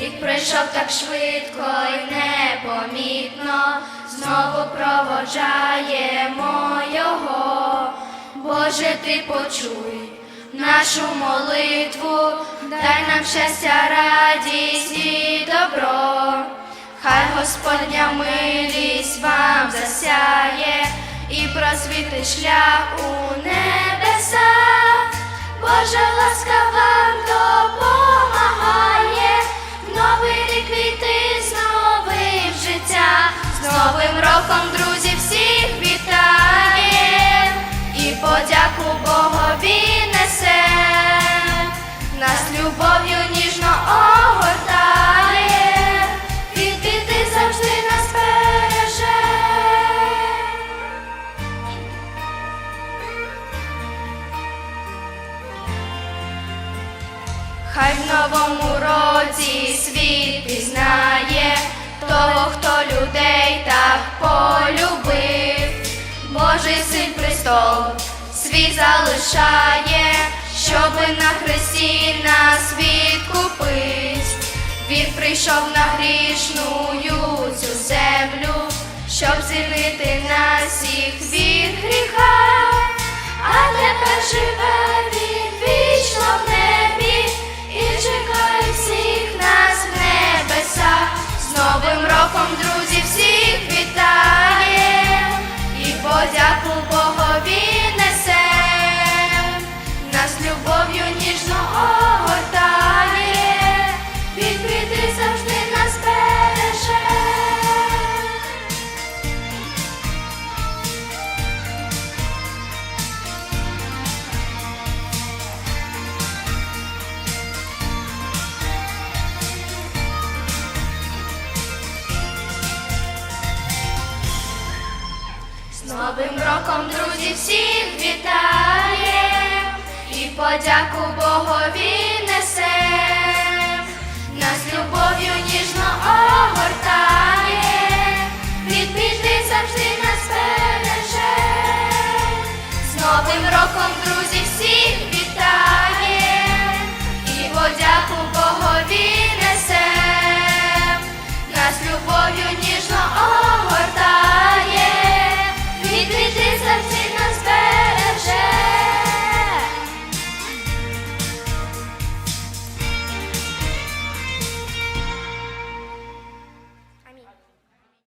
Рік пройшов так швидко і непомітно, знову проводжаємо його. Боже, ти почуй нашу молитву, дай нам щастя, радість і добро. Хай Господня милість вам засяє і просвітить шлях у небеса. Божа ласка вам допомагає, любов'ю ніжно огортає, від біди завжди нас береже. Хай в новому році світ пізнає того, хто людей так полюбив. Божий син престол свій залишає, щоби на хресті нас відкупить. Він прийшов на грішну цю землю, щоб звільнити нас всіх Новим роком, друзі, всіх вітає і подяку Богові